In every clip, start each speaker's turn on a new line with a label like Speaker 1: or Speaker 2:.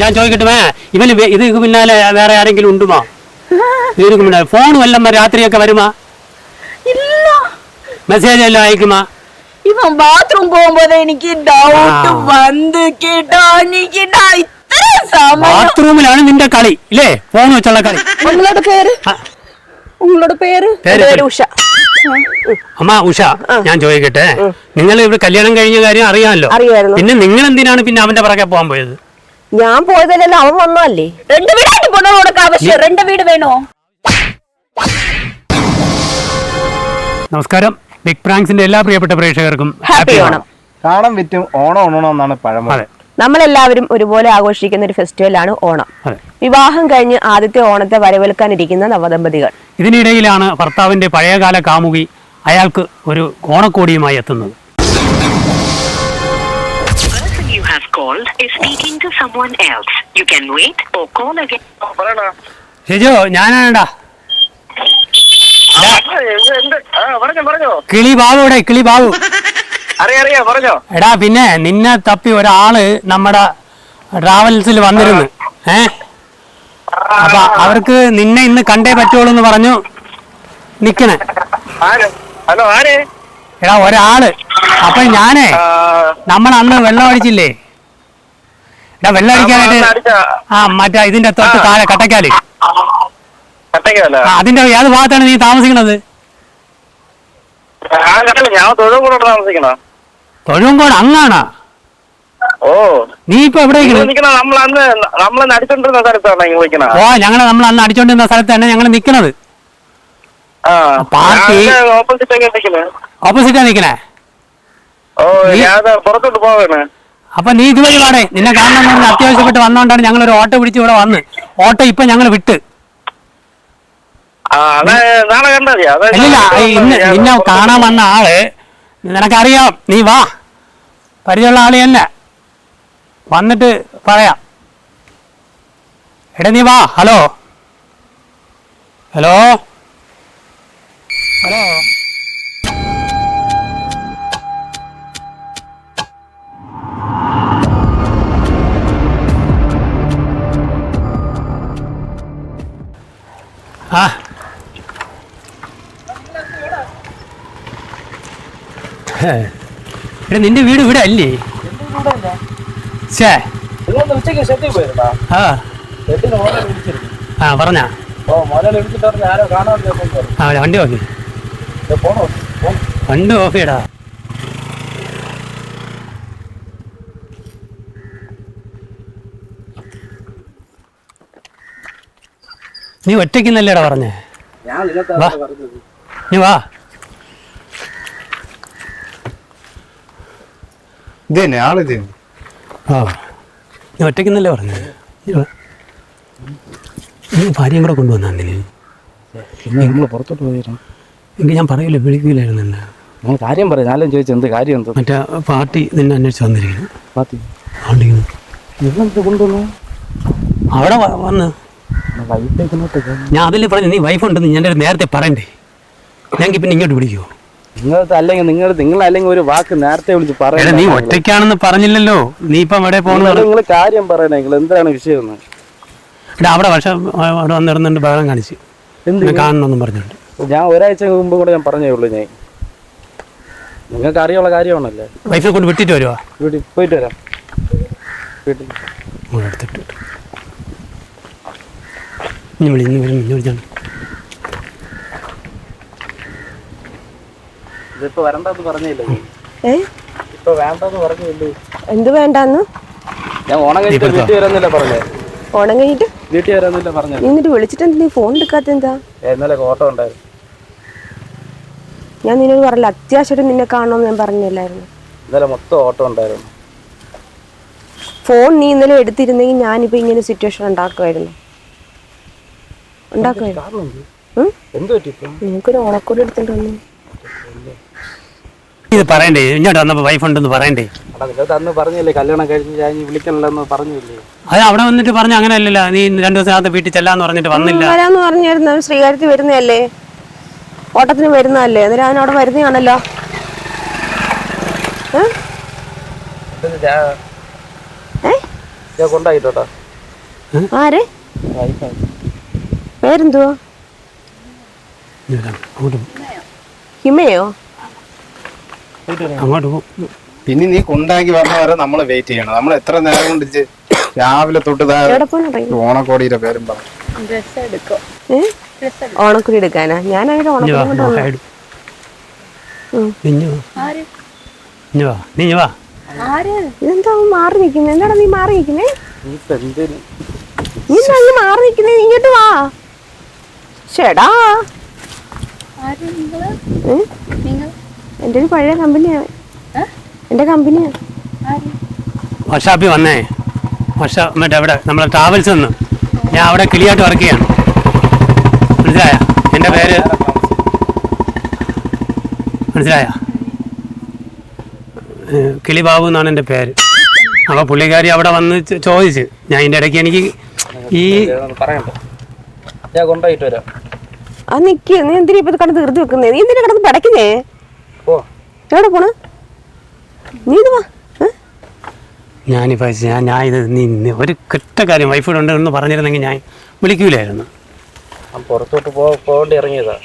Speaker 1: ഞാൻ ചോദിക്കട്ടെ ഇവന് ഇത് പിന്നാലെ വേറെ ആരെങ്കിലും ഉണ്ടുമോ? ഇതിന് പിന്നാലെ. ഫോൺ വല്ലം രാത്രിയൊക്കെ വരുമാ?
Speaker 2: ഇല്ല.
Speaker 1: മെസ്സേജ് എല്ലാം അയക്കുമാ?
Speaker 2: ഇവൻ ബാത്റൂം പോകുമ്പോ എനിക്ക് ഡൗട്ട്. വന്ന് കേട്ടോ എനിക്ക്
Speaker 1: ബാത്റൂമിലാണ് നിന്റെ കളി ഇല്ലേ? ഫോൺ വെച്ചുള്ള കളി.
Speaker 2: ഉങ്ങളോട് പേര്? പേര്?
Speaker 1: പേര്.
Speaker 2: ഉഷ.
Speaker 1: അമ്മ ഉഷ ഞാൻ ചോദിക്കട്ടെ നിങ്ങൾ ഇവിടെ കല്യാണം കഴിഞ്ഞ കാര്യം അറിയാമല്ലോ. പിന്നെ നിങ്ങൾ എന്തിനാണ് പിന്നെ അവന്റെ പുറകെ പോകാൻ പോയത്?
Speaker 2: ഞാൻ പോയതല്ലല്ലോ അവൻ വന്നല്ലേ രണ്ട് വീടായിട്ട് പൊണ്ണോടൊക്കെ ആവശ്യം രണ്ട് വീട് വേണോ?
Speaker 1: നമസ്കാരം. ബിഗ് പ്രാങ്ക്സിന്റെ എല്ലാ പ്രിയപ്പെട്ട പ്രേക്ഷകർക്കും
Speaker 2: ഹാപ്പി ഓണം.
Speaker 3: കാണം വിറ്റും ഓണം ഉണ്ണണം എന്നാണ് പഴമ
Speaker 1: അതെ.
Speaker 2: നമ്മളെല്ലാവരും ഒരുപോലെ ആഘോഷിക്കുന്ന ഒരു ഫെസ്റ്റിവലാണ് ഓണം.
Speaker 1: അതെ.
Speaker 2: വിവാഹം കഴിഞ്ഞ് ആദ്യത്തെ ഓണത്തെ വരവേൽക്കാനിരിക്കുന്ന നവദമ്പതികൾ.
Speaker 1: ഇതിനിടയിലാണ് ഭർത്താവിന്റെ പഴയകാല കാമുകി അയാൾക്ക് ഒരു ഓണക്കോടിയുമായി എത്തുന്നത്.
Speaker 4: Called is speaking to someone else. You can wait or call again.
Speaker 1: Shijo ഞാനാണ്ടാ. കിളി ബാബു ഇവിടെ കിളി ബാബു.
Speaker 3: അറിയാം അറിയാം പറഞ്ഞോ.
Speaker 1: എടാ പിന്നെ നിന്നെ തപ്പി ഒരാൾ നമ്മുടെ ട്രാവൽസിൽ വന്നിരുന്നു. ഏ? അപ്പൊ അവർക്ക് നിന്നെ ഇന്ന് കണ്ടേ പറ്റുള്ളൂ എന്ന് പറഞ്ഞു നിക്കണേ.
Speaker 3: ഹലോ ആര്?
Speaker 1: എടാ ഒരാൾ. അപ്പൊ ഞാനേ നമ്മൾ അന്ന് വെള്ളം അടിച്ചില്ലേ? എടാ വെള്ളം അടിക്കാനായിട്ട് ആ മറ്റേ ഇതിന്റെ തൊട്ട് താഴെ കട്ടക്കാൽ. അതിന്റെ ഏത് ഭാഗത്താണ് നീ താമസിക്കണത്?
Speaker 3: ആ കട്ടല്ല ഞാൻ തൊഴിൽ കൂടെ താമസിക്കണ?
Speaker 1: തൊഴുങ്കോട്
Speaker 3: ഓ.
Speaker 1: നീ ഇപ്പൊ എവിടെ
Speaker 3: സ്ഥലത്താണ്
Speaker 1: ഓ ഞങ്ങൾ നമ്മൾ അന്ന് അടിച്ചോണ്ടിരുന്ന സ്ഥലത്ത് തന്നെ ഞങ്ങൾ നിക്കണത്. പാർട്ടി-
Speaker 3: ഓപ്പോസിറ്റ്
Speaker 1: നിക്കണേ?
Speaker 3: ഓ ഞാൻ പുറത്തോട്ട് പോവാണ്.
Speaker 1: അപ്പൊ നീ ഇതുവഴി വേണേ നിന്നെ കാണണം എന്ന് അത്യാവശ്യപ്പെട്ട് വന്നോണ്ടാണ് ഞങ്ങൾ ഒരു ഓട്ടോ പിടിച്ച് ഇവിടെ വന്ന്. ഓട്ടോ ഇപ്പൊ ഞങ്ങൾ വിട്ട്. ഇന്ന് നിന്നെ കാണാൻ വന്ന ആൾ നിനക്കറിയാം. നീ വാ. പരിചയമുള്ള ആൾ തന്നെ. വന്നിട്ട് പറയാം. എടാ നീ വാ. ഹലോ. ഹലോ. ഹലോ. ആ. എടാ നിന്റെ വീട് ഇവിടെ അല്ലേ? ഛേ ആ. ആ പറഞ്ഞാ. ആ വണ്ടി
Speaker 3: പോണോ
Speaker 1: വണ്ടി ഓഫിയടാ നീ ഒറ്റയ്ക്കുന്നല്ലേടാ പറഞ്ഞേ?
Speaker 3: ഞാൻ നിങ്ങൾക്ക്
Speaker 1: വാ. നീ വാ.
Speaker 3: ഇത് തന്നെ ആളിത്
Speaker 1: ആ നീ പറഞ്ഞേ നീ വാ. നീ ഭാര്യയും കൂടെ കൊണ്ടുവന്നാ നിന്നെ?
Speaker 3: നമ്മൾ പുറത്തോട്ട് പോയിരുന്നു
Speaker 1: എങ്കിൽ ഞാൻ പറയില്ല വിളിക്കില്ലായിരുന്നു എന്നെ
Speaker 3: ഞാൻ കാര്യം പറയാം ഞാനും ചോദിച്ചു എന്ത് കാര്യം എന്ത്.
Speaker 1: മറ്റേ പാർട്ടി നിന്നെ അന്വേഷിച്ച് വന്നിരിക്കുന്നു.
Speaker 3: കൊണ്ടുവന്നു?
Speaker 1: അവിടെ വന്ന്. ഞാൻ അതിൽ പറഞ്ഞു നീ വൈഫ് ഉണ്ടെന്ന് ഞാൻ നേരത്തെ പറയണ്ടേ? ഞങ്ങൾക്ക് പിന്നെ ഇങ്ങോട്ട് വിളിക്കുമോ
Speaker 3: നിങ്ങൾക്ക് അല്ലെങ്കിൽ നിങ്ങൾ നിങ്ങൾ അല്ലെങ്കിൽ ഒരു വാക്ക് നേരത്തെ വിളിച്ച് പറയാം
Speaker 1: നീ ഒറ്റയ്ക്കാണെന്ന് പറഞ്ഞില്ലല്ലോ. നീ ഇപ്പം എവിടെ പോകുന്നത്
Speaker 3: നിങ്ങൾ കാര്യം പറയണേ നിങ്ങൾ. എന്താണ് വിഷയം എന്ന്
Speaker 1: എടാ അവിടെ വർഷം അവിടെ വന്നിരുന്നുണ്ട് ബഹളം കാണിച്ച്.
Speaker 3: എന്ത്
Speaker 1: കാണണമെന്നും പറഞ്ഞുണ്ട്
Speaker 3: ഞാൻ ഒരാഴ്ച മുമ്പ് കൂടെ ഞാൻ പറഞ്ഞേ ഉള്ളൂ ഞാൻ. നിങ്ങൾക്ക് അറിയാനുള്ള കാര്യമാണല്ലേ?
Speaker 1: വൈഫിനെ കൊണ്ട് വിട്ടിട്ട് വരുവാ?
Speaker 3: വീട്ടിൽ പോയിട്ട് വരാം. വീട്ടിൽ.
Speaker 1: എടുത്തിട്ട്. ഇനി വിളി ഇനി വരും ഇനി വിളിച്ചാണ്
Speaker 3: എന്ത് വേണ്ടെന്ന് പറഞ്ഞില്ലേ?
Speaker 2: എന്ത് വേണ്ടാന്ന്?
Speaker 3: ഞാൻ ഓണം കഴിഞ്ഞിട്ട്
Speaker 2: എന്നിട്ട് വിളിച്ചിട്ട് നീ ഫോൺ എടുക്കാത്ത എന്താ?
Speaker 3: ഇന്നലെ ഓട്ടോ ഉണ്ടായിരുന്നു.
Speaker 2: ഞാൻ നിന്നോട് പറഞ്ഞില്ല അത്യാവശ്യമായിട്ട് നിന്നെ കാണണമെന്ന് ഞാൻ പറഞ്ഞില്ലായിരുന്നു.
Speaker 3: ഇന്നലെ മൊത്തം ഓട്ടോ ഉണ്ടായിരുന്നു.
Speaker 2: ഫോൺ നീ ഇന്നലെ എടുത്തിരുന്നെങ്കിൽ ഞാനിപ്പോ ഇങ്ങനെ സിറ്റുവേഷൻ ഉണ്ടാക്കുമായിരുന്നു ഉണ്ടാക്കുമായിരുന്നു
Speaker 3: കാരണം എന്ത്?
Speaker 2: ഉം?
Speaker 3: എന്ത് പറ്റി ഇപ്പം
Speaker 2: നിനക്കൊരു ഓണക്കോടി എടുത്തിട്ട് വന്നു.
Speaker 1: ഇത് പറയണ്ടേ? ഇങ്ങോട്ട് വന്നപ്പോൾ വൈഫ് ഉണ്ടെന്ന് പറയണ്ടേ?
Speaker 3: അന്ന് പറഞ്ഞില്ലേ കല്യാണം കഴിഞ്ഞ് ഞാൻ വിളിക്കണില്ലെന്ന് പറഞ്ഞില്ലേ?
Speaker 1: അത് അവിടെ വന്നിട്ട് പറഞ്ഞ അങ്ങനെയല്ലല്ലോ. നീ രണ്ടു ദിവസത്തിനകത്ത് വീട്ടിൽ ചെല്ലാന്ന് പറഞ്ഞിട്ട് വന്നില്ല.
Speaker 2: വരാന്ന് പറഞ്ഞായിരുന്നു. ശ്രീകാര്യത്തിൽ വരുന്നതല്ലേ? ഓട്ടത്തിന് വരുന്നതല്ലേ? അന്നേരം അവൻ അവിടെ വരുന്നതാണല്ലോ.
Speaker 3: കൊണ്ടായിട്ടോട്ടാ
Speaker 2: ആരെ?
Speaker 3: വൈഫായി
Speaker 2: പേരെന്തുവാ. ഹിമയോ?
Speaker 1: അങ്ങോട്ട് പോകും
Speaker 5: പിന്നെ നീ കൊണ്ടാക്കി വരണ വരെ നമ്മൾ വെയിറ്റ് ചെയ്യണം. നമ്മൾ എത്ര നേരം കൊണ്ട് രാവിലെ തൊട്ട് ഓണക്കോടിയുടെ പേരും പറ.
Speaker 2: ഏ? ഓണക്കുടി എടുക്കാനാ? ഞാൻ ഇതെന്താ മാറി നിക്കുന്നേ? എന്താടാ നീ മാറി നിക്കുന്നേ?
Speaker 3: നീ
Speaker 2: മാറി നിക്കുന്നേ? നീ ഇങ്ങോട്ട് വാ. ചേടാ. എന്റെ ഒരു പഴയ കമ്പനിയാണ്. എന്റെ കമ്പനിയാ
Speaker 1: വർഷാപ്പി വന്നേ. വർഷ മറ്റേ അവിടെ നമ്മളെ ട്രാവൽസ് നിന്ന്. ഞാൻ അവിടെ കിളിയായിട്ട് വർക്ക് ചെയ്യാണ് മനസ്സിലായ? എന്റെ പേര്? മനസ്സിലായ? കിളി ബാബു എന്നാണ് എന്റെ പേര്. അപ്പോൾ പുള്ളിക്കാരി അവിടെ വന്ന് ചോദിച്ചു. ഞാൻ ഇതിന്റെ ഇടയ്ക്ക് എനിക്ക് ഈ
Speaker 3: ഞാൻ കൊണ്ടുപോയിട്ട് വരാം.
Speaker 2: ആ നിക്ക്. നീ എന്തിനാ ഇപ്പൊ കടന്ന് തീർത്ത് വെക്കുന്നേ? നീ എന്തിനാ കടന്ന് പടക്കുന്നേ
Speaker 3: ഓ
Speaker 2: എവിടെ പോണ്? നീ ഇത് വാ. ഏ?
Speaker 1: ഞാൻ ഞാൻ ഇത് നീ നീ ഒരു കെട്ട കാര്യം വൈഫിടെ ഉണ്ട് എന്ന് പറഞ്ഞിരുന്നെങ്കിൽ ഞാൻ വിളിക്കൂലായിരുന്നു.
Speaker 3: ഞാൻ പുറത്തോട്ട് പോ പോകേണ്ടി ഇറങ്ങിയതാ.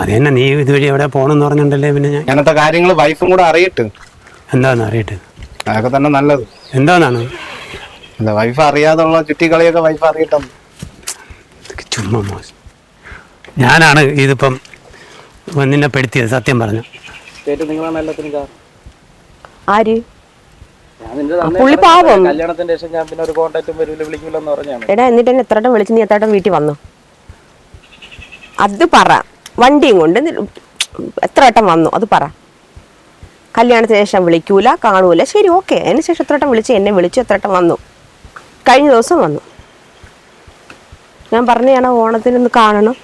Speaker 1: അത് തന്നെ നീ ഇതുവഴി എവിടെ പോകണമെന്ന് പറഞ്ഞിട്ടുണ്ടല്ലേ പിന്നെ ഞാൻ?
Speaker 5: അങ്ങനത്തെ കാര്യങ്ങൾ വൈഫും കൂടെ അറിയട്ട്.
Speaker 1: എന്താണെന്ന് അറിയട്ടെ?
Speaker 5: അതൊക്കെ തന്നെ നല്ലത്.
Speaker 1: എന്താണെന്നാണ്
Speaker 5: അല്ല വൈഫ് അറിയാതുള്ള ചുറ്റിക്കളിയൊക്കെ വൈഫ് അറിയട്ടെ
Speaker 1: ഇതൊക്കെ ചുമ്മാ മോശം. ഞാനാണ് ഇതിപ്പം നിന്നെ പെടുത്തിയത് സത്യം പറഞ്ഞു.
Speaker 2: ആര്?
Speaker 3: ഞാൻ നിന്റെ നന്നേ
Speaker 2: പുള്ളി
Speaker 3: പറഞ്ഞതാ.
Speaker 2: പാവം.
Speaker 3: കല്യാണത്തിന്റെ ശേഷം ഞാൻ പിന്നെ ഒരു കോണ്ടാക്റ്റും വരൂല വിളിക്കൂലെന്ന് പറഞ്ഞാണ്
Speaker 2: എടാ എന്നിട്ട് എന്നെ എത്ര വട്ടം വിളിച്ച് നീ എത്ര വീട്ടിൽ വന്നു? അത് പറ. വണ്ടിയും കൊണ്ട് എത്ര വട്ടം വന്നു? അത് പറ. കല്യാണത്തിന് ശേഷം വിളിക്കൂല കാണൂല. ശരി ഓക്കെ. അതിന് ശേഷം എത്ര വട്ടം വിളിച്ച് എന്നെ വിളിച്ചു എത്ര വട്ടം വന്നു? കഴിഞ്ഞ ദിവസം വന്നു. ഞാൻ പറഞ്ഞാണ് ഓണത്തിനൊന്ന് കാണണം.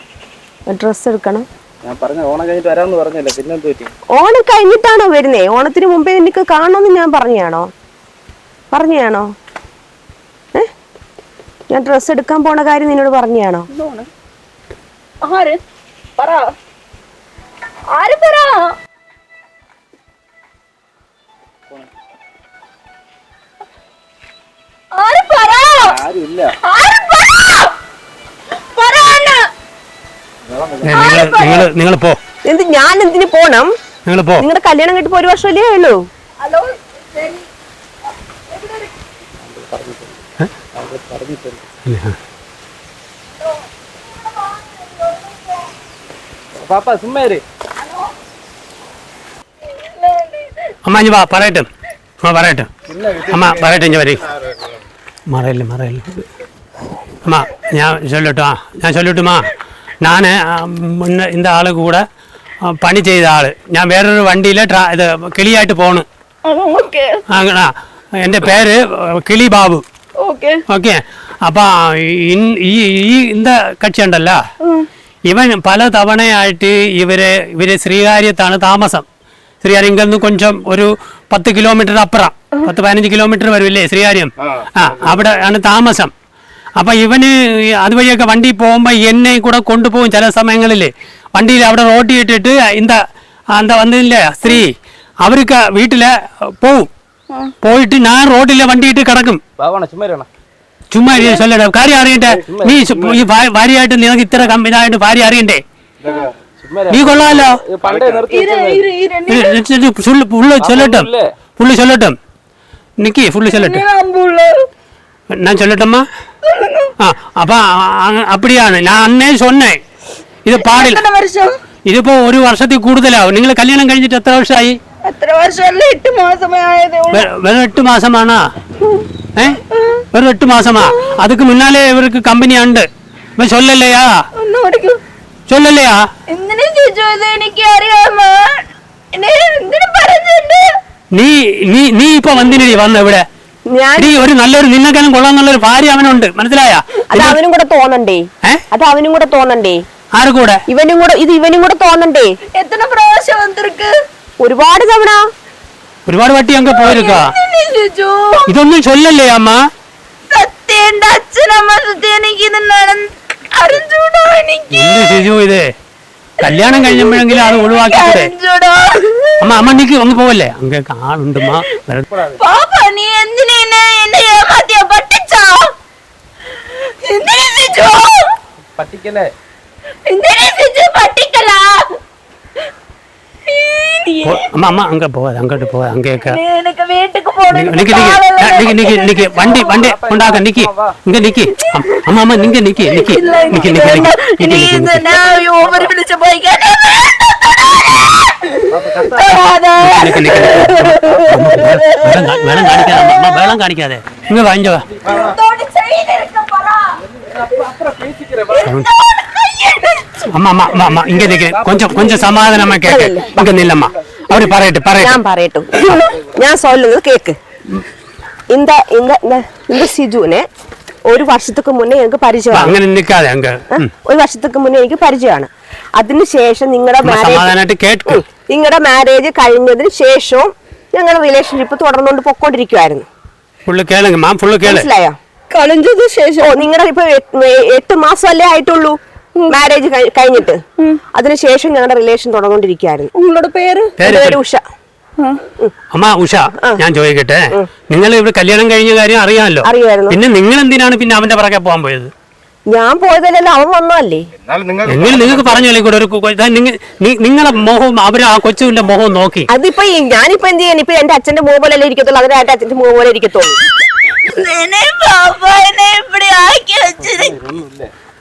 Speaker 2: ഡ്രസ്സ് എടുക്കണം.
Speaker 3: ഞാൻ പറഞ്ഞ ഓണം കഴിഞ്ഞിട്ട് വരാമെന്ന് പറഞ്ഞല്ലേ. പിന്നെ പറ്റി?
Speaker 2: ഓണം കഴിഞ്ഞിട്ടാണോ വരുന്നേ? ഓണത്തിന് മുമ്പേ എനിക്ക് കാണണമെന്ന് ഞാൻ പറഞ്ഞാണോ പറഞ്ഞാണോ ഏ? ഞാൻ ഡ്രസ്സ് എടുക്കാൻ പോണ കാര്യം നിന്നോട് പറഞ്ഞാണോ
Speaker 6: ആര്? പറ. ആര് പറ? ആര് പറ?
Speaker 3: ആരും ഇല്ല
Speaker 6: ആര്
Speaker 1: നിങ്ങൾ നിങ്ങൾ പോ.
Speaker 2: എന്ത് ഞാൻ എന്തിനു പോണം?
Speaker 1: നിങ്ങൾ പോ.
Speaker 2: നിങ്ങളുടെ കല്യാണം കഴിഞ്ഞിപ്പോ ഒരു വർഷമല്ലേ ഉള്ളൂ?
Speaker 6: ഹലോ
Speaker 3: പാപ്പ സുമ്മേര്
Speaker 1: അമ്മ ഇഞ്ഞ് വാ പറയട്ടെ. അമ്മ പറയട്ടെ. അമ്മ പറയട്ടെ ഇഞ്ഞ് വരി. മറയല്ലേ മറയല്ലേ. അമ്മ ഞാൻ ചൊല്ലട്ടോ ആ ഞാൻ ചൊല്ലട്ടുമാ ഞാൻ മുന്നേ ഇന്ന ആൾ കൂടെ പണി ചെയ്ത ആൾ. ഞാൻ വേറൊരു വണ്ടിയിൽ ട്രാ ഇത് കിളിയായിട്ട് പോണു. അങ്ങനെ എന്റെ പേര് കിളി ബാബു.
Speaker 6: ഓക്കെ.
Speaker 1: അപ്പൊ ഈ ഈ ഇന്ത കക്ഷി ഉണ്ടല്ലോ? ഇവൻ പല തവണയായിട്ട് ഇവർ ഇവർ ശ്രീകാര്യത്താണ് താമസം. ശ്രീകാര്യം ഇങ്ങനെ കൊഞ്ചം ഒരു പത്ത് കിലോമീറ്റർ അപ്പുറം. പത്ത് പതിനഞ്ച് കിലോമീറ്റർ വരുമില്ലേ ശ്രീകാര്യം? ആ അവിടെ ആണ് താമസം. അപ്പൊ ഇവന് അതുവഴിയൊക്കെ വണ്ടി പോകുമ്പോ എന്നെ കൂടെ കൊണ്ടുപോകും ചില സമയങ്ങളിൽ വണ്ടിയിൽ അവിടെ റോട്ടി ഇട്ടിട്ട് എന്താ എന്താ വന്നില്ലേ സ്ത്രീ? അവർക്ക് വീട്ടിൽ പോവും. പോയിട്ട് ഞാൻ റോഡിലെ വണ്ടിയിട്ട് കിടക്കും. ചുമ്മാ ചൊല്ലടാ. കാര്യം അറിയണ്ടേ? നീ ഈ ഭാര്യയായിട്ട് നിനക്ക് ഇത്ര കം- ഇതായിട്ട് ഭാര്യ അറിയണ്ടേ? നീ കൊള്ളാലോ? ഫുള്ള് ചൊല്ലട്ടും? ഫുള്ള്. ചൊല്ലട്ടും. നിക്കി ഫുള്ള് ചൊല്ലട്ടും.
Speaker 6: അമ്പുള്ള?
Speaker 1: நான் சொல்லட்டுமா அப்ப அப்படியான நான் அன்னே சொன்னேன் இது
Speaker 6: பாடல வருஷம்
Speaker 1: ഇതിപ്പോ ഒരു വർഷത്തിൽ കൂടുതലാവും. നിങ്ങൾ കല്യാണം കഴിഞ്ഞിട്ട് എത്ര വർഷമായി?
Speaker 6: എത്ര വർഷമല്ല? എട്ട് മാസമേ
Speaker 1: വെറും എട്ട് മാസമാണോ? ഏ? വെറും എട്ട് മാസമാ? അതുക്ക് മുന്നാലെ ഇവർക്ക് കമ്പനി ഉണ്ട് ഇപ്പൊ ചൊല്ലല്ലയാ? ചൊല്ലല്ലയാ
Speaker 6: എനിക്ക് അറിയാമോ
Speaker 1: നീ നീ നീ ഇപ്പൊ വന്നിനടി വന്ന ഇവിടെ. ഒരു നല്ലൊരു നിന്നെക്കാളും കൊള്ളാന്നുള്ള ഒരു ഭാര്യ അവനുണ്ട്. മനസ്സിലായ?
Speaker 2: അത് അവനും കൂടെ തോന്നണ്ടേ? അത് അവനും കൂടെ തോന്നണ്ടേ?
Speaker 1: ആർക്കൂടെ
Speaker 2: ഇവനും കൂടെ ഇത് ഇവനും കൂടെ തോന്നണ്ടേ?
Speaker 6: എത്ര പ്രാവശ്യം
Speaker 2: ഒരുപാട് തവണ.
Speaker 1: ഒരുപാട് വട്ടി അങ്ങ് പോയിരിക്ക ഇതൊന്നും ചൊല്ലല്ലേ അമ്മ?
Speaker 6: സത്യേന്റെ അച്ഛനമ്മ സത്യ എനിക്ക് ഇത് നടന്ന് അറിഞ്ഞൂടാ എനിക്ക്.
Speaker 1: ഇതേ? കല്യാണം കഴിഞ്ഞപ്പോഴെങ്കിലും അത് ഒഴിവാക്കിക്കൂടെ? അമ്മ അമ്മ നീക്ക് ഒന്ന് പോവല്ലേ?
Speaker 6: അങ്ങക്ക് കാണുണ്ട്
Speaker 3: പറ്റിക്കല്ലേ?
Speaker 1: அம்மா அம்மா அங்க போகாது அங்கிட்டு போகாது அங்கே
Speaker 6: எனக்கு
Speaker 1: நிக்கி நிக்கி. நிக்கி நிக்கி. வண்டி வண்டி கொண்டாங்க நிக்கி. இங்க நிக்கி. அம்மா அம்மா
Speaker 6: நீங்க நிக்கி நிக்கி.
Speaker 1: நிக்கி நிக்கி காணிக்காதே இங்க வாங்கிவா அப்புறம் അമ്മ అమ్మ అమ్మ అమ్మ ఇంకే దగ్గర కొంచెం కొంచెం കേക്ക്. ఇంకా నిల్లమ్మ അവിടെ പറയട്ടെ പറയട്ടെ.
Speaker 2: ഞാൻ പറയട്ടു. ഞാൻ സൊല്ലുന്നത് കേക്ക്. இந்த இந்த இந்த സിജുവിനെ ഒരു വർഷത്തേക്ക് മുന്നേ എനിക്ക് പരിചയമാണ്.
Speaker 1: അങ്ങനെ നിൽക്കാതെ അങ്ങ്.
Speaker 2: ഒരു വർഷത്തേക്ക് മുന്നേ എനിക്ക് പരിചയമാണ്. അതിനുശേഷം നിങ്ങളുടെ മാരേജ് നിങ്ങളുടെ മാരേജ് കഴിഞ്ഞതിന് ശേഷവും ഞങ്ങളുടെ റിലേഷൻഷിപ്പ് തുടർന്നുകൊണ്ട് പൊക്കോണ്ടിരിക്കുവായിരുന്നു. മനസ്സിലായോ?
Speaker 6: കളഞ്ഞതിന് ശേഷം.
Speaker 2: നിങ്ങളുടെ ഇപ്പൊ എട്ട് മാസം അല്ലേ ആയിട്ടുള്ളൂ? മാരേജ് കഴിഞ്ഞിട്ട്. അതിനുശേഷം ഞങ്ങളുടെ റിലേഷൻ തുടർന്നുകൊണ്ടിരിക്കുകയായിരുന്നു
Speaker 6: നിങ്ങളുടെ പേര്?
Speaker 1: പേര്
Speaker 2: ഉഷ.
Speaker 1: അമ്മ ഉഷ ഞാൻ ചോദിക്കട്ടെ? നിങ്ങൾ ഇവിടെ കല്യാണം കഴിഞ്ഞ കാര്യം അറിയാമല്ലോ. പിന്നെ നിങ്ങൾ എന്തിനാണ് പിന്നെ അവന്റെ പുറകെ പോകാൻ പോയത്?
Speaker 2: ഞാൻ പോയതല്ലല്ലോ അവൻ
Speaker 5: വന്നല്ലേ നിങ്ങൾ
Speaker 1: നിങ്ങൾക്ക് പറഞ്ഞല്ലേ കൂടെ ഒരു നിങ്ങളെ മോഹം അവർ ആ കൊച്ചുവിന്റെ മോഹം നോക്കി.
Speaker 2: അതിപ്പോ ഞാനിപ്പോ എന്ത് ചെയ്യാൻ? ഇപ്പൊ എന്റെ അച്ഛന്റെ മുഖ പോലെ ഇരിക്കത്തുള്ളൂ. അതിന് എന്റെ അച്ഛന്റെ മുഖ പോലെ ഇരിക്കത്തുള്ളൂ.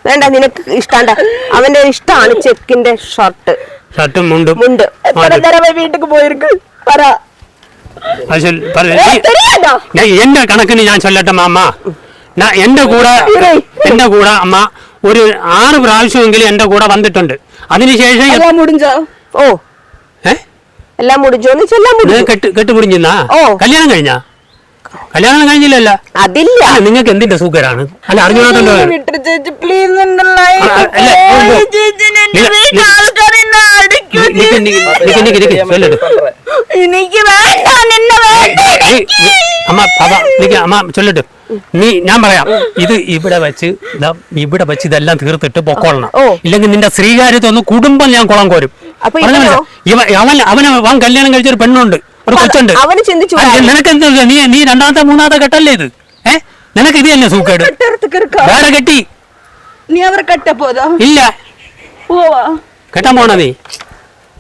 Speaker 2: വേണ്ട നിനക്ക് ഇഷ്ടാണ്ട. അവന്റെ ഇഷ്ടമാണ് ചെക്കിന്റെ ഷർട്ട്.
Speaker 1: ഷർട്ടും മുണ്ടും.
Speaker 2: മുണ്ട്.
Speaker 6: എത്ര നേരമായി വീട്ടിൽ പോയിരിക്കും? പറ.
Speaker 1: എന്റെ കണക്കിന് ഞാൻ ചൊല്ലട്ടെ അമ്മ എന്റെ കൂടെ എന്റെ കൂടെ അമ്മ ഒരു ആറ് പ്രാവശ്യമെങ്കിലും എന്റെ കൂടെ വന്നിട്ടുണ്ട്. അതിനുശേഷം
Speaker 6: എല്ലാം മുടിഞ്ചോ?
Speaker 2: ഓ. എല്ലാം മുടിഞ്ചോ?
Speaker 1: കെട്ട് കെട്ടുപിടിഞ്ഞാ കല്യാണം കഴിഞ്ഞാ? കല്യാണം കഴിഞ്ഞില്ലല്ല
Speaker 2: അതില്ല
Speaker 1: നിങ്ങൾക്ക് എന്തിന്റെ സൂക്കരാണ് അല്ല അറിഞ്ഞോണ്ടല്ലോ അമ്മ നിക്ക് അമ്മ നീ ഞാൻ പറയാം ഇത് ഇവിടെ വെച്ച് ഇവിടെ വെച്ച് ഇതെല്ലാം തീർത്തിട്ട് പൊക്കോളണം ഇല്ലെങ്കിൽ നിന്റെ ശ്രീകാര്യത്തൊന്ന് കുടുംബം ഞാൻ കുളം കോരും അവൻ അവൻ അവൻ കല്യാണം കഴിച്ചൊരു പെണ്ണുണ്ട് ഒരു കൊച്ചുണ്ട്.
Speaker 2: അവന് ചിന്തിച്ചു
Speaker 1: നിനക്ക് എന്താ നീ നീ രണ്ടാമത്തെ മൂന്നാമത്തെ കെട്ടല്ലേ ഇത്? ഏഹ് നിനക്ക് ഇത് തന്നെ സൂക്കേട്. വേറെ കെട്ടി.
Speaker 6: നീ അവരെ കെട്ട പോതോ
Speaker 1: ഇല്ല. കെട്ടാൻ പോണ നീ?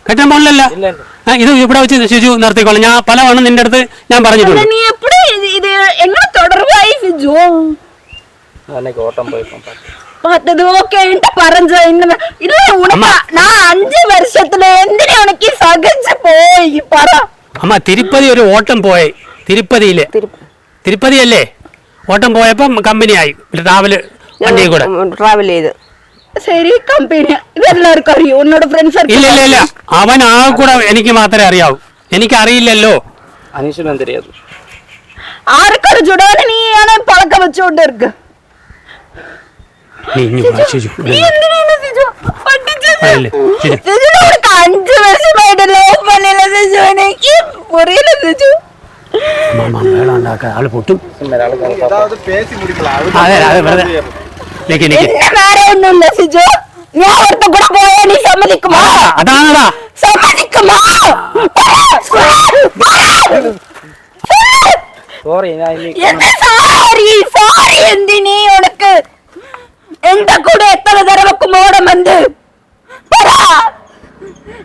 Speaker 1: കെട്ടാൻ പോണല്ല ഇത് ഇവിടെ വെച്ച് ശിജു നിർത്തിക്കോളാം. ഞാൻ പലവണ്ണം നിന്റെ അടുത്ത് ഞാൻ പറഞ്ഞിട്ടുണ്ട്.
Speaker 6: നീ ഇത് ഇല്ല ഉണക്ക വർഷത്തിൽ എന്തിനാ പോയി? പറ.
Speaker 1: അമ്മ തിരുപ്പതി ഒരു ഓട്ടം പോയി. തിരുപ്പതിയിലെ. തിരുപ്പതി അല്ലേ ഓട്ടം പോയപ്പം കമ്പനിയായി. ട്രാവൽ വണ്ടി കൂടെ.
Speaker 2: ട്രാവൽ ചെയ്ത്.
Speaker 6: ശരി കമ്പനി. ഇതെല്ലാവർക്കും അറിയൂ? എന്നോട് ഫ്രണ്ട്സ്
Speaker 1: ഇല്ല ഇല്ല ഇല്ല. അവൻ ആ കൂടെ എനിക്ക് മാത്രമേ അറിയാവൂ. എനിക്ക് അറിയില്ലല്ലോ
Speaker 3: അനീഷിനും
Speaker 6: തരിയാതു ആർക്കൊരു ചുടോടെ
Speaker 1: നീയാണ് പഴക്കം
Speaker 6: വെച്ചുകൊണ്ട് ഇരിക്കുക അഞ്ചു
Speaker 1: ആൾക്കാർ ആൾ പൊട്ടും. അതെ അതെ വെറുതെ. നിക്ക് നിക്ക്.
Speaker 6: ഒന്നുമില്ല സിജു. ഞാൻ ഒരുത്ത കൂടെ പോയാ നീ സമ്മതിക്കുമോ?
Speaker 1: അതാണടാ.
Speaker 6: സമ്മതിക്കുമോ?
Speaker 3: സോറി
Speaker 6: സോറി സോറി എന്തിനീ ഉനക്ക്? എന്റെ കൂടെ എത്ര തരവക്ക് മോടം വന്ന് പറ.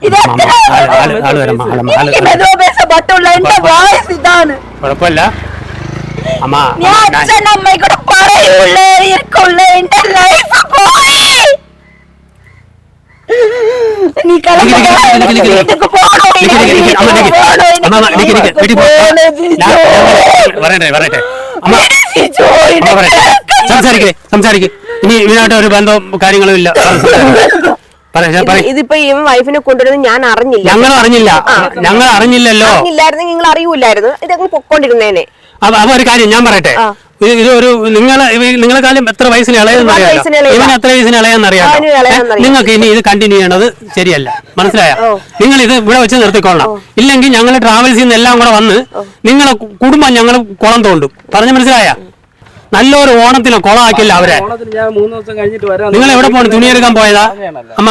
Speaker 1: ഇതെത്ര
Speaker 6: എനിക്ക് മെതുവ പേസ പറ്റുള്ള. എന്റെ വായസ് ഇതാണ്.
Speaker 1: കുഴപ്പമില്ല. അമ്മ
Speaker 6: ഞാൻ അച്ഛൻ അമ്മയ്ക്കൂടെ പോയി. നീ
Speaker 1: സംസാരിക്കേ സംസാരിക്കേ. ഇനി ഇതിനായിട്ട് ഒരു ബന്ധവും കാര്യങ്ങളും ഇല്ല.
Speaker 2: ഇതിപ്പോ ഈ വൈഫിനെ കൊണ്ടുവരുന്നത് ഞാൻ അറിഞ്ഞില്ല.
Speaker 1: ഞങ്ങൾ അറിഞ്ഞില്ല. ഞങ്ങൾ അറിഞ്ഞില്ലല്ലോ.
Speaker 2: അറിഞ്ഞില്ലായിരുന്നു നിങ്ങൾ അറിയൂലായിരുന്നു ഇതങ്ങ് പൊക്കോണ്ടിരുന്നേനെ.
Speaker 1: അപ്പൊ അപ്പൊ ഒരു കാര്യം ഞാൻ പറയട്ടെ.
Speaker 2: ഇതൊരു
Speaker 1: ഇത് ഇത് ഒരു നിങ്ങളെ നിങ്ങളെ കാലം എത്ര വയസ്സിന് ഇളയെന്ന് അറിയാലോ? ഇവൻ എത്ര വയസ്സിന് ഇളയെന്ന് അറിയാലോ?
Speaker 2: ഇളയെന്നറിയാം.
Speaker 1: നിങ്ങൾക്ക് ഇനി ഇത് കണ്ടിന്യൂ ചെയ്യണത് ശരിയല്ല. മനസ്സിലായോ? നിങ്ങൾ ഇത് ഇവിടെ വെച്ച് നിർത്തിക്കൊള്ളണം. ഇല്ലെങ്കിൽ ഞങ്ങൾ ട്രാവൽസിൽ നിന്ന് എല്ലാം കൂടെ വന്ന് നിങ്ങളെ കുടുംബം ഞങ്ങൾ കുളം തോണ്ടും. പറഞ്ഞു മനസ്സിലായ? നല്ലൊരു ഓണത്തിന് കുളമാക്കില്ല അവരെ.
Speaker 3: ഓണത്തിന് ഞാൻ മൂന്ന് ദിവസം കഴിഞ്ഞിട്ട് വരാം.
Speaker 1: നിങ്ങൾ എവിടെ പോണു? തുണിയെടുക്കാൻ പോയതാ? അമ്മ.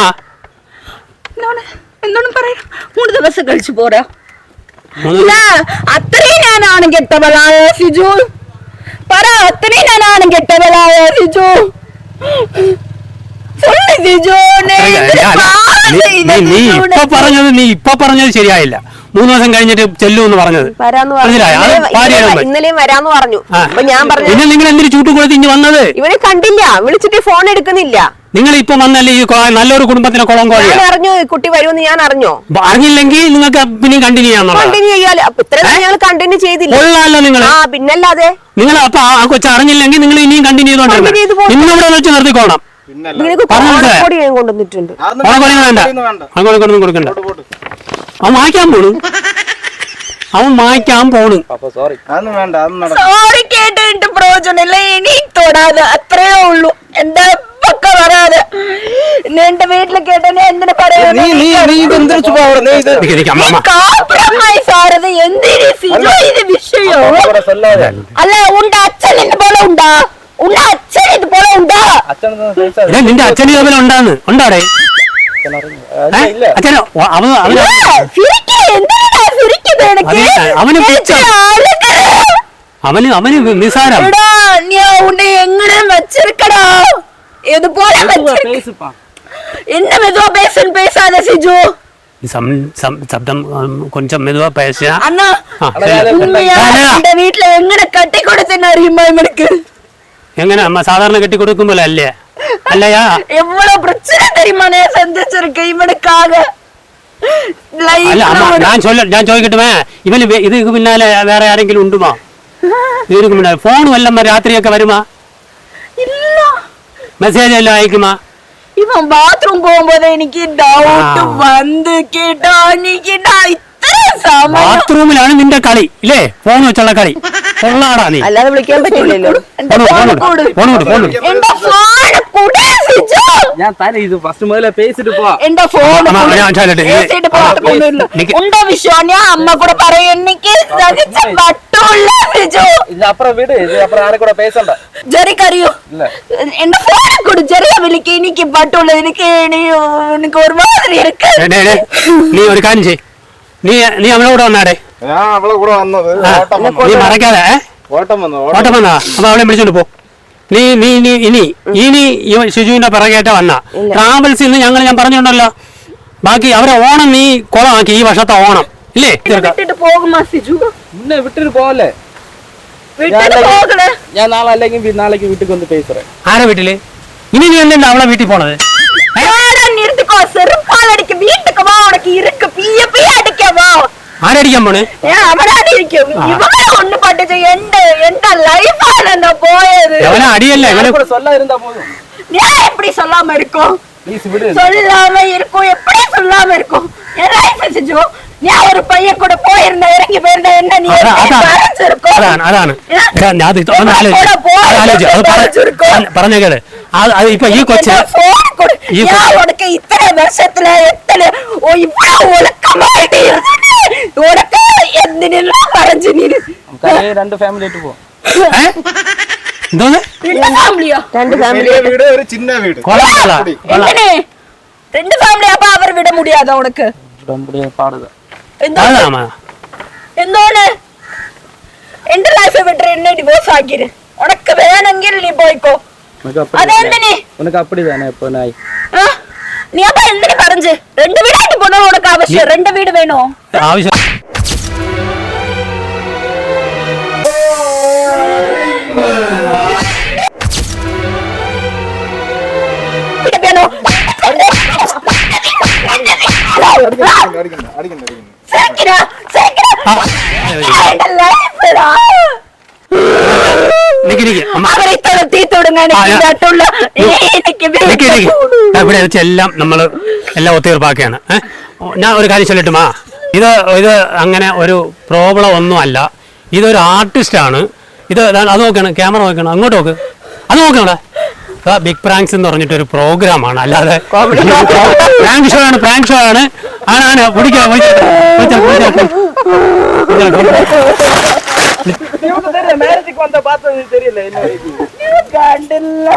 Speaker 6: എന്താണ് പറയാ? മൂന്ന് ദിവസം കഴിച്ചു പോരാ. അത്രയും സിജു. പറ അത്രയും ഞാനാണ് കെട്ടവളായ സിജു. സിജു
Speaker 1: നീ ഇപ്പൊ പറഞ്ഞത് നീ ഇപ്പൊ പറഞ്ഞത് ശരിയായില്ല. മൂന്ന് ദിവസം കഴിഞ്ഞിട്ട് ചെല്ലൂ എന്ന് പറഞ്ഞത്.
Speaker 2: ഇന്നലെയും വരാന്ന് പറഞ്ഞു. അപ്പൊ ഞാൻ പറഞ്ഞു
Speaker 1: പിന്നെ നിങ്ങൾ എന്തിനു ചൂട്ട് കൊടുത്ത് ഇനി വന്നത്?
Speaker 2: ഇവനെ കണ്ടില്ല. വിളിച്ചിട്ട് ഫോൺ എടുക്കുന്നില്ല.
Speaker 1: നിങ്ങൾ ഇപ്പൊ വന്നല്ലേ ഈ നല്ലൊരു കുടുംബത്തിന് കുളം കോഴിയാ
Speaker 2: അറിഞ്ഞു കുട്ടി വരുമെന്ന് ഞാൻ അറിഞ്ഞോ.
Speaker 1: അറിഞ്ഞില്ലെങ്കിൽ നിങ്ങൾക്ക് പിന്നെ കണ്ടിന്യൂ ചെയ്യാൻ
Speaker 2: കണ്ടിന്യൂ ചെയ്യാൽ. ഇത്രയും ഞങ്ങൾ കണ്ടിന്യൂ ചെയ്തില്ല?
Speaker 1: നിങ്ങൾ
Speaker 2: ആ പിന്നല്ലാതെ.
Speaker 1: നിങ്ങൾ അപ്പൊ ആ കൊച്ചു അറിഞ്ഞില്ലെങ്കിൽ നിങ്ങൾ ഇനിയും കണ്ടിന്യൂ ചെയ്തോണ്ടിരുന്നു. ഇന്നിവിടെ വെച്ച് നിർത്തിക്കോണം.
Speaker 2: കൊണ്ടുവന്നിട്ടുണ്ട്.
Speaker 1: കൊടുക്കണ്ട. അവൻ മായ്ക്കാൻ പോണു. അവൻ മായ്ക്കാൻ പോണു.
Speaker 3: സോറി
Speaker 6: കേട്ടിട്ട് പ്രയോജനമില്ല. ഇനി തൊടാതെ അത്രേ ഉള്ളൂ. എന്താ പക്ക വരാതെ ഇനി എന്റെ വീട്ടിൽ കേട്ടെ എന്തിനു എന്തിന് ഇത് വിഷയോ? അല്ല ഉണ്ട് അച്ഛൻ ഇത് പോലെ ഉണ്ടാ? ഉണ്ട് അച്ഛൻ ഇതുപോലെ ഉണ്ടാ?
Speaker 1: നിന്റെ അച്ഛൻ ഇതുപോലെ ഉണ്ടാന്ന്? ഉണ്ടാടേ അച്ഛനോ വ- അവന് അവന്
Speaker 6: സിരിക്ക് എന്തിനാ സിരിക്കുന്നത് എനിക്ക്?
Speaker 1: അതെ, അവന് പിച്ച.
Speaker 6: എനിക്ക് ആളുകള്.
Speaker 1: അവന് അവന് നിസാരം
Speaker 6: എടാ, നീ ഉന്നെ എങ്ങനെ വെച്ചിരിക്കടാ ഇതുപോലെ വെച്ചിരിക്ക
Speaker 3: பேசுப்பா
Speaker 6: என்ன மெதுவா பேசுன்னு பேசாத சிஜு
Speaker 1: സം- സം- ശബ്ദം ഉം, കൊഞ്ചം മെതുവാ പേശ
Speaker 6: அண்ணா
Speaker 1: ആ, ശരി.
Speaker 6: உண்மையா
Speaker 1: അല്ല,
Speaker 6: இந்த வீட்டுல எங்கன கட்டி கொடுத்தேன்னு அறியுமா இவனுக்கு
Speaker 1: എങ്ങനെ അമ്മ സാധാരണ കെട്ടി കൊടുക്കുമ്പോൾ അല്ലേ അല്ലയാ
Speaker 6: எவ்வளவு பிரச்சனை தெரியுமா நான் சந்திச்சிருக்கேன் இவனுக்காக
Speaker 1: അല്ല അമ്മ
Speaker 6: Life ல
Speaker 1: ഞാൻ ചൊല്ല ഞാൻ ചോദിക്കട്ടുമേ ഇവന് വേ- ഇത് പിന്നാലെ വേറെ ആരെങ്കിലും ഉണ്ടുമോ ഇതിന് പിന്നാലെ ഫോൺ വല്ലമ്മ രാത്രിയൊക്കെ വരുമാ
Speaker 6: இல்ல
Speaker 1: മെസ്സേജ് എല്ലാം അയക്കുമാ
Speaker 6: இவன் பாத்ரூம் போகும்போது எனக்கு டவுட்
Speaker 1: ஆ.
Speaker 6: வந்து கேட்டா அன்னைக்கு நான் இத்தனை சமயம்
Speaker 1: ബാത്റൂമിലാണ് നിന്റെ കളി ഇല്ലേ ഫോൺ വെച്ചുള്ള കളി കൊള്ളാടാ നീ.
Speaker 2: അല്ലാതെ വിളിക്കാൻ പറ്റില്ലല്ലോ.
Speaker 3: ഞാൻ തന്നെ ഇത് ഫസ്റ്റ് മുതലേ പേസിട്ട് പോവാ.
Speaker 6: എന്റെ ഫോൺ ഉണ്ടോ വിശ്വാ ഞാൻ അമ്മ കൂടെ പറയും
Speaker 1: നീ ഒരു കാര്യം ചെയ് നീ നീ അവനോട് വന്നാടേ
Speaker 5: ഞാൻ അവളെ കൂടെ വന്നത്
Speaker 1: നീ മറക്കാതെ
Speaker 5: ഓട്ടം വന്നു
Speaker 1: ഓട്ടം വന്നാ അപ്പൊ അവളെ പിടിച്ചോണ്ട് പോ. നീ നീ ഇനി ഇനി ഇനി ശിശുവിന്റെ പിറകേറ്റ വന്ന. ട്രാവൽസ് നിന്ന് ഞങ്ങൾ ഞാൻ പറഞ്ഞിട്ടുണ്ടല്ലോ. ബാക്കി അവരെ ഓണം നീ കുളമാക്കി ഈ വർഷത്തെ ഓണം. ഇല്ലേ?
Speaker 3: മുന്നേ വിട്ടിട്ട്
Speaker 6: പോകല്ലേ?
Speaker 3: ഞാൻ നാളെ അല്ലെങ്കിൽ നാളേക്ക് വീട്ടിൽ വന്ന് പേസറേ
Speaker 1: ആരെ വീട്ടിൽ? ഇനി നീ എന്തുണ്ട് അവളെ വീട്ടിൽ പോണത്?
Speaker 6: நிறுத்துக்கோ செருப்பால் அடிக்க வீட்டுக்கு வா പീ இருக்கு பிய
Speaker 1: ആരടിക്കാൻ പോണ്
Speaker 6: ஏன் அவனாடி இருக்கும் இவங்க ஒண்ணு பட்டுச்சு எந்த எந்த லைஃபால நான் போயது
Speaker 1: അവനെ അടിയല്ല ഇവനെ
Speaker 3: கூட சொல்ல இருந்தா போதும்
Speaker 6: ஏன் எப்படி சொல்லாம இருக்கும்
Speaker 3: ப்ளீஸ் விடு
Speaker 6: சொல்லாம இருக்கும் எப்படி சொல்லாம இருக்கும்
Speaker 1: പറഞ്ഞ കേട് ഇപ്പൊ ഈ കൊച്ചു ഈ
Speaker 6: ഇത്ര വർഷത്തിൽ എത്തൽ ഒഴുക്കമായിട്ട് ഉടക്ക എന്തിനെല്ലാം പറഞ്ഞു നീ?
Speaker 3: രണ്ട് ഫാമിലി ആയിട്ട് പോവാം.
Speaker 1: എന്തോന്ന്?
Speaker 6: രണ്ട്
Speaker 2: ഫാമിലി
Speaker 5: വീട് ഒരു ചിന്ന വീട്.
Speaker 1: കൊള്ളാം കൊള്ളാം.
Speaker 6: രണ്ട് ഫാമിലി അപ്പൊ അവർ വിട മുടിയാതെ ഉടക്ക്
Speaker 3: ഇവിടെ ഇവിടെ പാടുക.
Speaker 6: എന്താണ്?
Speaker 1: അതാ
Speaker 6: എന്താണ്? എന്റെ ലൈഫ് വിട്ട് എന്നെ ഡിവോഴ്സ് ആക്കിര് ഉനക്ക് വേണമെങ്കിൽ നീ പോയിക്കോ.
Speaker 3: ഉനക്ക് അപ്പടി
Speaker 6: അതെന്തിന്?
Speaker 3: ഉനക്ക് അപ്പടി തന്നെ ഇപ്പൊ നായി.
Speaker 6: ആ? നീ അപ്പൊ എന്തിനു പറഞ്ഞു? രണ്ട് വീടായിട്ട് പോണോ? ഉനക്ക്
Speaker 1: എല്ലാം നമ്മൾ എല്ലാം ഒത്തീർപ്പാക്കുകയാണ് ഞാൻ ഒരു കാര്യം ചൊല്ലട്ടുമാ ഇത് ഇത് അങ്ങനെ ഒരു പ്രോബ്ലം ഒന്നും അല്ല ഇതൊരു ആർട്ടിസ്റ്റാണ് ഇത് അത് നോക്കണം ക്യാമറ നോക്കണം അങ്ങോട്ട് നോക്ക് അത് നോക്കണം ബിഗ് പ്രാങ്ക്സ് എന്ന് പറഞ്ഞിട്ട് ഒരു പ്രോഗ്രാമാണ്. അല്ലാതെ പ്രാങ്ക് ഷോ ആണ് പ്രാങ്ക് ഷോ ആണ്. ആണ് ആണാണ് പിടിക്കാം
Speaker 6: കണ്ടില്ല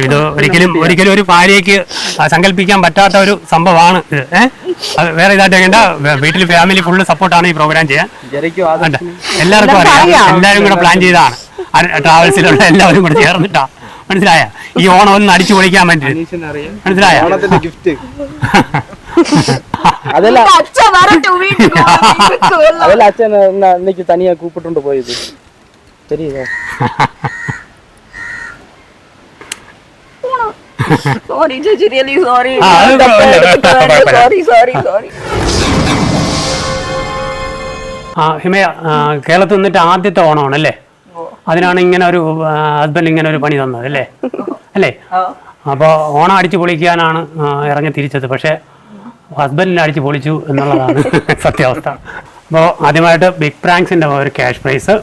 Speaker 1: ഇത് ഒരിക്കലും ഒരിക്കലും ഒരു ഭാര്യയ്ക്ക് ആ, സങ്കല്പിക്കാൻ പറ്റാത്ത ഒരു സംഭവമാണ് ഇത്. ഏഹ് വേറെ ഇതായിട്ട് വേണ്ട. വീട്ടിൽ ഫാമിലി ഫുള്ള് സപ്പോർട്ടാണ് ഈ പ്രോഗ്രാം ചെയ്യാൻ. എല്ലാവർക്കും അറിയാം. എല്ലാവരും കൂടെ പ്ലാൻ ചെയ്താണ് ട്രാവൽസിലുള്ള എല്ലാവരും കൂടെ ചേർന്നിട്ടാ. മനസ്സിലായ? ഈ ഓണം ഒന്ന് അടിച്ചു പൊളിക്കാൻ വേണ്ടി. മനസ്സിലായ?
Speaker 5: ഗിഫ്റ്റ്
Speaker 3: അതല്ല.
Speaker 6: അച്ഛൻ വരട്ടെ വീട്ടിൽ
Speaker 3: അതല്ല അച്ഛൻ അന്നേക്ക് തനിയാ കൂപ്പിട്ടുണ്ട് പോയത്. ശരിയാ
Speaker 6: സോറി ചേച്ചി
Speaker 1: really sorry.
Speaker 6: Sorry sorry sorry
Speaker 1: ആ ഹിമയ കേരളത്തിൽ നിന്നിട്ട് ആദ്യത്തെ ഓണമാണ് അല്ലേ അതിനാണ് ഇങ്ങനെ ഒരു ഹസ്ബൻഡ് ഇങ്ങനെ ഒരു പണി തന്നത് അല്ലേ? അല്ലേ? അപ്പോൾ ഓണം അടിച്ചു പൊളിക്കാനാണ് ഇറങ്ങി തിരിച്ചത്. പക്ഷേ ഹസ്ബൻഡിനെ അടിച്ച് പൊളിച്ചു എന്നുള്ളതാണ് സത്യാവസ്ഥ. അപ്പോൾ ആദ്യമായിട്ട് ബിഗ് പ്രാങ്ക്സിന്റെ ഒരു cash prize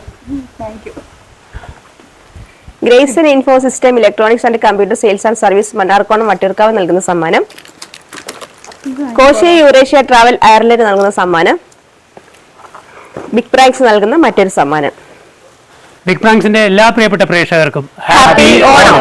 Speaker 2: Grayson info system electronics and computer sales and service Mannarkonam Vattiyoorkavu നൽകുന്ന സമ്മാനം. കോശി യൂറേഷ്യ ട്രാവൽ അയർലൻഡ് നൽകുന്ന സമ്മാനം. ബിഗ് പ്രാങ്ക്സ് നൽകുന്ന മറ്റൊരു സമ്മാനം.
Speaker 1: ബിഗ് പ്രാങ്ക്സിന്റെ എല്ലാ പ്രിയപ്പെട്ട പ്രേക്ഷകർക്കും
Speaker 2: ഹാപ്പി ഓണം